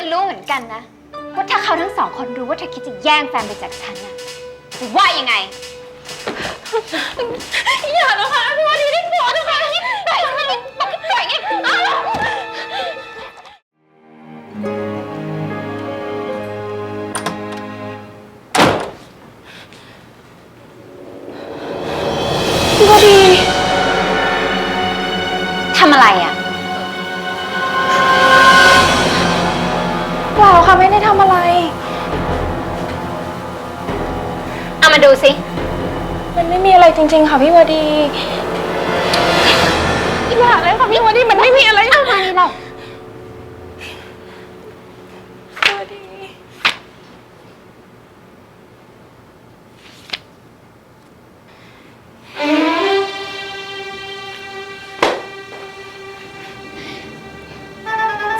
จะรู้เหมือนกันนะ ว่าถ้าเขาทั้งสองคนรู้ว่าเธอคิดจะแย่งแฟนไปจากฉันนะจะว่ายังไง อย่านะคะพี่ว่าดี ดูสิ มันไม่มีอะไรจริง ๆ ค่ะพี่วดีอย่าเลยค่ะพี่วดีมันไม่มีอะไรอะไรเราพี่วดี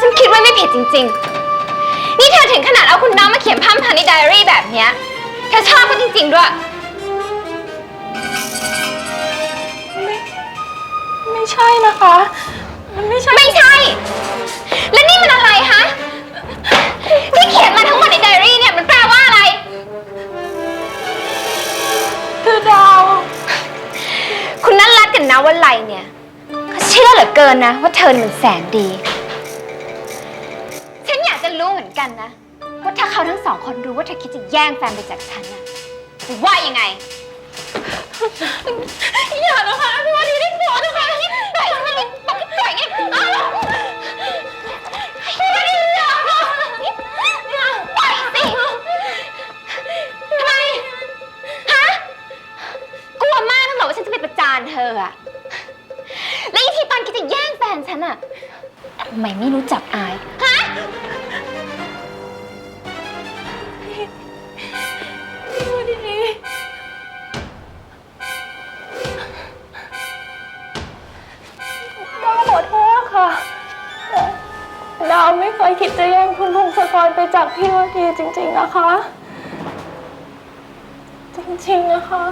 ฉันคิดว่าไม่ผิดจริง ๆ นี่เธอถึงขนาดเอาคุณน้องมาเขียนพัมพันในไดอารี่แบบเนี้ย เธอชอบเขาจริง ๆ ด้วยไม่ไม่ใช่นะคะ มันไม่ใช่ ไม่ใช่ แล้วนี่มันอะไรฮะที่เขียนมาทั้งหมดในไดอารี่เนี่ยมันแปลว่าอะไร คือดาว คุณนัทรัตน์กับนาวลัยเนี่ยเขาเชื่อเหลือเกินนะ ว่าเธอมันแสนดี ฉันอยากจะรู้เหมือนกันนะ ว่าถ้าเขาทั้งสองคนรู้ว่าเธอคิดจะแย่งแฟนไปจากฉันนะจะว่ายังไง อย่านะคะพี่วดีได้ผัวนะคะปล่อยฉันปล่อยไงอ้าวได้ยอกปสิทำไมฮะกลัวมากนักเหรอว่าฉันจะไปประจานเธออะแล้วอีทีตอนคิดจะแย่งแฟนฉันอะทำไมไม่รู้จักอาย ฮะ ดาวไม่เคยคิดจะแย่งคุณพงศกรไปจากพี่วทีจริงๆนะคะ จริงๆนะคะ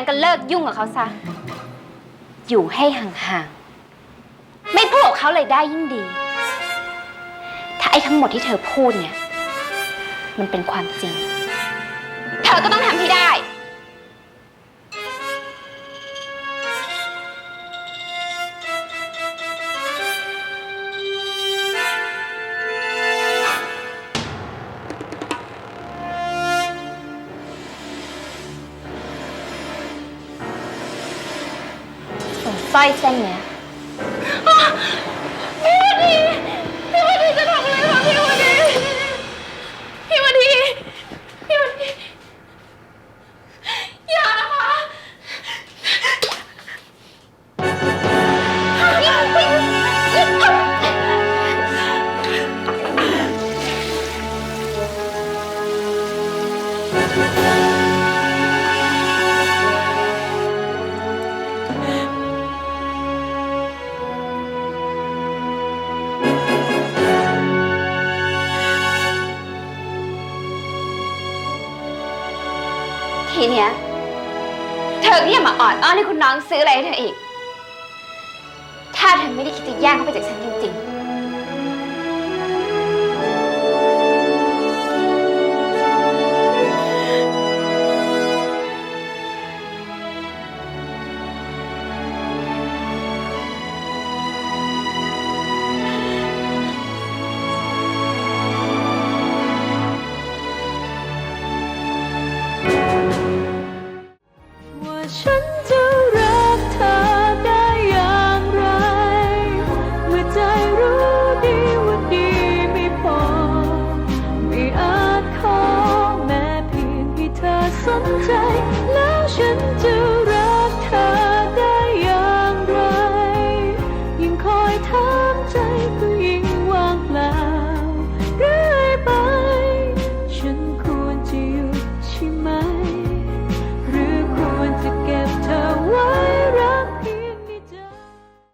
งั้นก็เลิกยุ่งกับเขาซะ อยู่ให้ห่างๆ ไม่พูดกับเขาเลยได้ยิ่งดี ถ้าไอ้ทั้งหมดที่เธอพูดเนี่ย มันเป็นความจริง เธอก็ต้องทำให้ได้ ส่ว ทีเนี้ย เธอก็ยังมาออดอ้อนให้คุณน้องซื้ออะไรให้เธออีก ถ้าเธอไม่ได้คิดจะแย่งเขาไปจากฉันจริงๆ